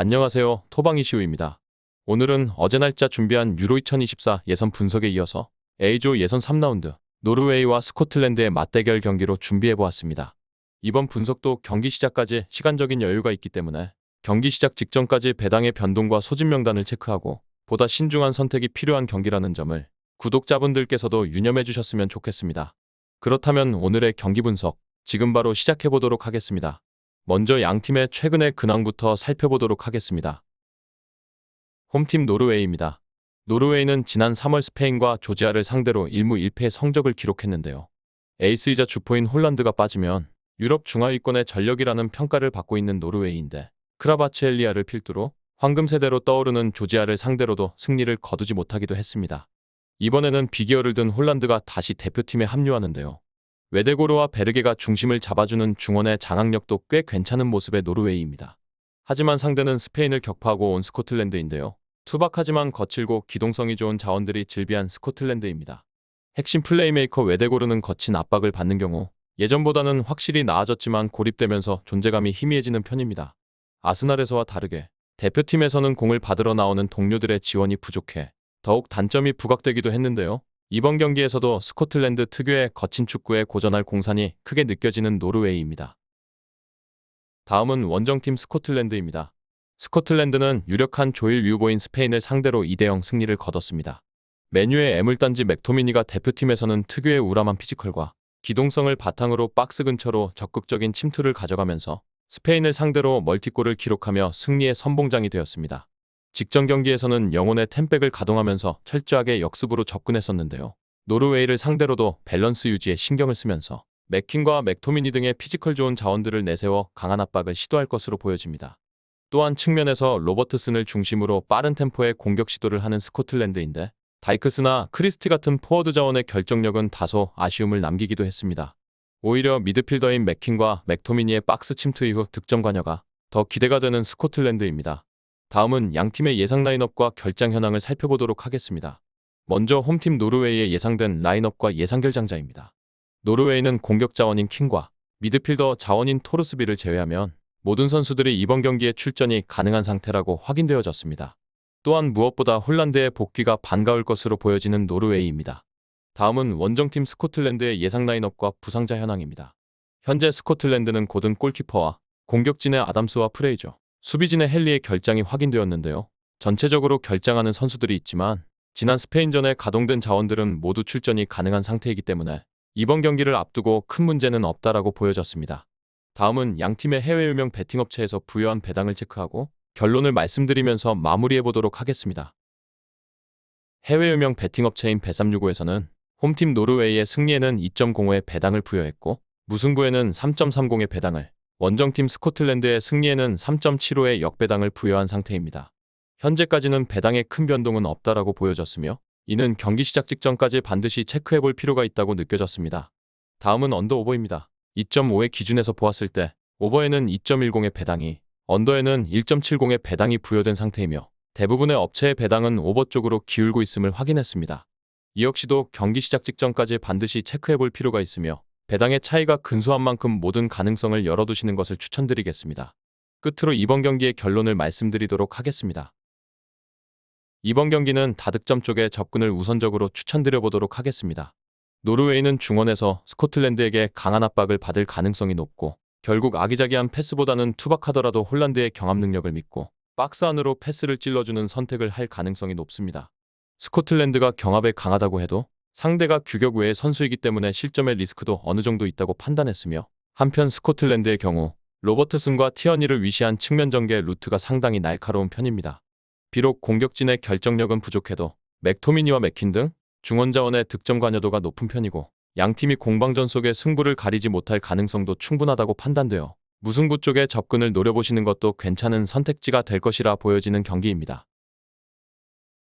안녕하세요. 토방이시우입니다. 오늘은 어제 날짜 준비한 유로 2024 예선 분석에 이어서 A조 예선 3라운드 노르웨이와 스코틀랜드의 맞대결 경기로 준비해보았습니다. 이번 분석도 경기 시작까지 시간적인 여유가 있기 때문에 경기 시작 직전까지 배당의 변동과 소집 명단을 체크하고 보다 신중한 선택이 필요한 경기라는 점을 구독자분들께서도 유념해 주셨으면 좋겠습니다. 그렇다면 오늘의 경기 분석 지금 바로 시작해 보도록 하겠습니다. 먼저 양팀의 최근의 근황부터 살펴보도록 하겠습니다. 홈팀 노르웨이입니다. 노르웨이는 지난 3월 스페인과 조지아를 상대로 1무 1패의 성적을 기록했는데요. 에이스이자 주포인 홀란드가 빠지면 유럽 중하위권의 전력이라는 평가를 받고 있는 노르웨이인데 크라바츠엘리아를 필두로 황금 세대로 떠오르는 조지아를 상대로도 승리를 거두지 못하기도 했습니다. 이번에는 비기어를 든 홀란드가 다시 대표팀에 합류하는데요. 웨데고르와 베르게가 중심을 잡아주는 중원의 장악력도 꽤 괜찮은 모습의 노르웨이입니다. 하지만 상대는 스페인을 격파하고 온 스코틀랜드인데요. 투박하지만 거칠고 기동성이 좋은 자원들이 즐비한 스코틀랜드입니다. 핵심 플레이메이커 웨데고르는 거친 압박을 받는 경우 예전보다는 확실히 나아졌지만 고립되면서 존재감이 희미해지는 편입니다. 아스날에서와 다르게 대표팀에서는 공을 받으러 나오는 동료들의 지원이 부족해 더욱 단점이 부각되기도 했는데요. 이번 경기에서도 스코틀랜드 특유의 거친 축구에 고전할 공산이 크게 느껴지는 노르웨이입니다. 다음은 원정팀 스코틀랜드입니다. 스코틀랜드는 유력한 조일 유보인 스페인을 상대로 2대0 승리를 거뒀습니다. 메뉴의 애물단지 맥토미니가 대표팀에서는 특유의 우람한 피지컬과 기동성을 바탕으로 박스 근처로 적극적인 침투를 가져가면서 스페인을 상대로 멀티골을 기록하며 승리의 선봉장이 되었습니다. 직전 경기에서는 영혼의 템백을 가동하면서 철저하게 역습으로 접근했었는데요. 노르웨이를 상대로도 밸런스 유지에 신경을 쓰면서 맥킨과 맥토미니 등의 피지컬 좋은 자원들을 내세워 강한 압박을 시도할 것으로 보여집니다. 또한 측면에서 로버트슨을 중심으로 빠른 템포의 공격 시도를 하는 스코틀랜드인데 다이크스나 크리스티 같은 포워드 자원의 결정력은 다소 아쉬움을 남기기도 했습니다. 오히려 미드필더인 맥킨과 맥토미니의 박스 침투 이후 득점 관여가 더 기대가 되는 스코틀랜드입니다. 다음은 양팀의 예상 라인업과 결장 현황을 살펴보도록 하겠습니다. 먼저 홈팀 노르웨이의 예상된 라인업과 예상 결장자입니다. 노르웨이는 공격 자원인 킹과 미드필더 자원인 토르스비를 제외하면 모든 선수들이 이번 경기에 출전이 가능한 상태라고 확인되어졌습니다. 또한 무엇보다 홀란드의 복귀가 반가울 것으로 보여지는 노르웨이입니다. 다음은 원정팀 스코틀랜드의 예상 라인업과 부상자 현황입니다. 현재 스코틀랜드는 고든 골키퍼와 공격진의 아담스와 프레이저, 수비진의 헨리의 결장이 확인되었는데요. 전체적으로 결장하는 선수들이 있지만 지난 스페인전에 가동된 자원들은 모두 출전이 가능한 상태이기 때문에 이번 경기를 앞두고 큰 문제는 없다라고 보여졌습니다. 다음은 양팀의 해외 유명 베팅업체에서 부여한 배당을 체크하고 결론을 말씀드리면서 마무리해 보도록 하겠습니다. 해외 유명 베팅업체인 배365에서는 홈팀 노르웨이의 승리에는 2.05의 배당을 부여했고 무승부에는 3.30의 배당을 원정팀 스코틀랜드의 승리에는 3.75의 역배당을 부여한 상태입니다. 현재까지는 배당에 큰 변동은 없다라고 보여졌으며 이는 경기 시작 직전까지 반드시 체크해 볼 필요가 있다고 느껴졌습니다. 다음은 언더 오버입니다. 2.5의 기준에서 보았을 때 오버에는 2.10의 배당이 언더에는 1.70의 배당이 부여된 상태이며 대부분의 업체의 배당은 오버 쪽으로 기울고 있음을 확인했습니다. 이 역시도 경기 시작 직전까지 반드시 체크해 볼 필요가 있으며 배당의 차이가 근소한 만큼 모든 가능성을 열어두시는 것을 추천드리겠습니다. 끝으로 이번 경기의 결론을 말씀드리도록 하겠습니다. 이번 경기는 다득점 쪽에 접근을 우선적으로 추천드려 보도록 하겠습니다. 노르웨이는 중원에서 스코틀랜드에게 강한 압박을 받을 가능성이 높고 결국 아기자기한 패스보다는 투박하더라도 홀란드의 경합 능력을 믿고 박스 안으로 패스를 찔러주는 선택을 할 가능성이 높습니다. 스코틀랜드가 경합에 강하다고 해도 상대가 규격 외의 선수이기 때문에 실점의 리스크도 어느 정도 있다고 판단했으며 한편 스코틀랜드의 경우 로버트슨과 티어니를 위시한 측면 전개 루트가 상당히 날카로운 편입니다. 비록 공격진의 결정력은 부족해도 맥토미니와 맥킨 등 중원 자원의 득점 관여도가 높은 편이고 양팀이 공방전 속에 승부를 가리지 못할 가능성도 충분하다고 판단되어 무승부 쪽에 접근을 노려보시는 것도 괜찮은 선택지가 될 것이라 보여지는 경기입니다.